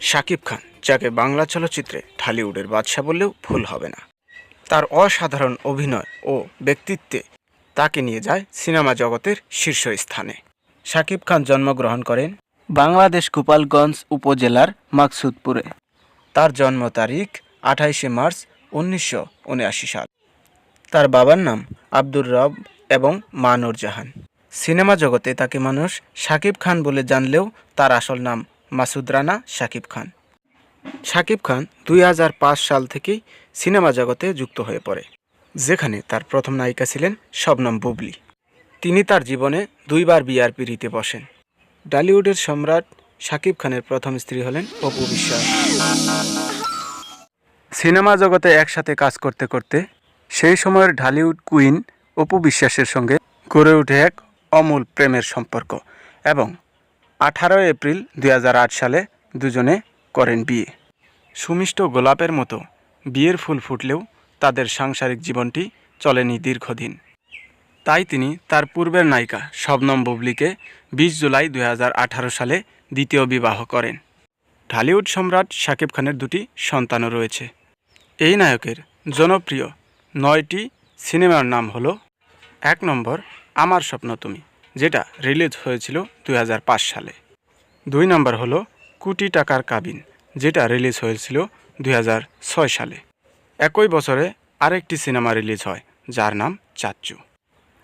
শাকিব খান, যাকে বাংলা চলচ্চিত্রে ঢালিউডের বাদশা বললেও ভুল হবে না। তার অসাধারণ অভিনয় ও ব্যক্তিত্বে তাকে নিয়ে যায় সিনেমা জগতের শীর্ষস্থানে। শাকিব খান জন্মগ্রহণ করেন বাংলাদেশ গোপালগঞ্জ উপজেলার মাকসুদপুরে। তার জন্ম তারিখ আঠাইশে মার্চ উনিশশো উনআশি সাল। তার বাবার নাম আব্দুর রব এবং মানুর নূরজাহান সিনেমা জগতে তাকে মানুষ শাকিব খান বলে জানলেও তার আসল নাম মাসুদ রানা শাকিব খান। শাকিব খান দুই হাজার পাঁচ সাল থেকেই সিনেমা জগতে যুক্ত হয়ে পড়ে, যেখানে তার প্রথম নায়িকা ছিলেন শবনম বুবলি। তিনি তার জীবনে দুইবার বিয়ার পিড়িতে বসেন। ডালিউডের সম্রাট শাকিব খানের প্রথম স্ত্রী হলেন অপু বিশ্বাস। সিনেমা জগতে একসাথে কাজ করতে করতে সেই সময়ের ঢালিউড কুইন অপু বিশ্বাসের সঙ্গে গড়ে ওঠে এক অমূল প্রেমের সম্পর্ক এবং আঠারো এপ্রিল দুই হাজার আট সালে দুজনে করেন বিয়ে। সুমিষ্ট গোলাপের মতো বিয়ের ফুল ফুটলেও তাদের সাংসারিক জীবনটি চলেনি দীর্ঘদিন। তাই তিনি তার পূর্বের নায়িকা শবনম বুবলিকে বিশ জুলাই দুই হাজার আঠারো সালে দ্বিতীয় বিবাহ করেন। ঢালিউড সম্রাট শাকিব খানের দুটি সন্তানও রয়েছে। এই নায়কের জনপ্রিয় নয়টি সিনেমার নাম হলো এক নম্বর আমার স্বপ্ন তুমি, যেটা রিলিজ হয়েছিল দুই হাজার পাঁচ সালে। দুই নম্বর হলো কোটি টাকার কাবিন, যেটা রিলিজ হয়েছিল দুই হাজার ছয় সালে। একই বছরে আরেকটি সিনেমা রিলিজ হয়, যার নাম চাচ্চু।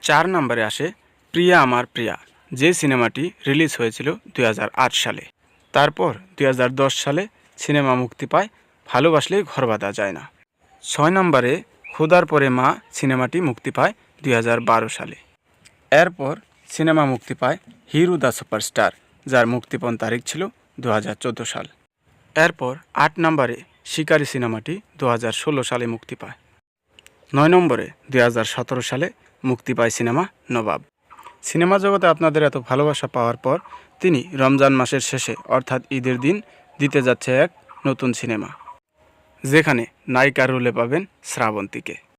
চার নম্বরে আসে প্রিয়া আমার প্রিয়া, যে সিনেমাটি রিলিজ হয়েছিল দুই হাজার আট সালে। তারপর দুই হাজার দশ সালে সিনেমা মুক্তি পায়, ভালোবাসলেই ঘর বাঁধা যায় না। ছয় নম্বরে খুদার পরে মা সিনেমাটি মুক্তি পায় দুই হাজার বারো সালে। এরপর সিনেমা মুক্তি পায় হিরো দ্য সুপারস্টার, যার মুক্তিপণ তারিখ ছিল দু হাজার চোদ্দ সাল। এরপর আট নম্বরে শিকারি সিনেমাটি দু হাজার ষোলো সালে মুক্তি পায়। নয় নম্বরে দু হাজার সতেরো সালে মুক্তি পায় সিনেমা নবাব। সিনেমা জগতে আপনাদের এত ভালোবাসা পাওয়ার পর তিনি রমজান মাসের শেষে, অর্থাৎ ঈদের দিন, দিতে যাচ্ছে এক নতুন সিনেমা, যেখানে নায়িকার রুলে পাবেন শ্রাবন্তীকে।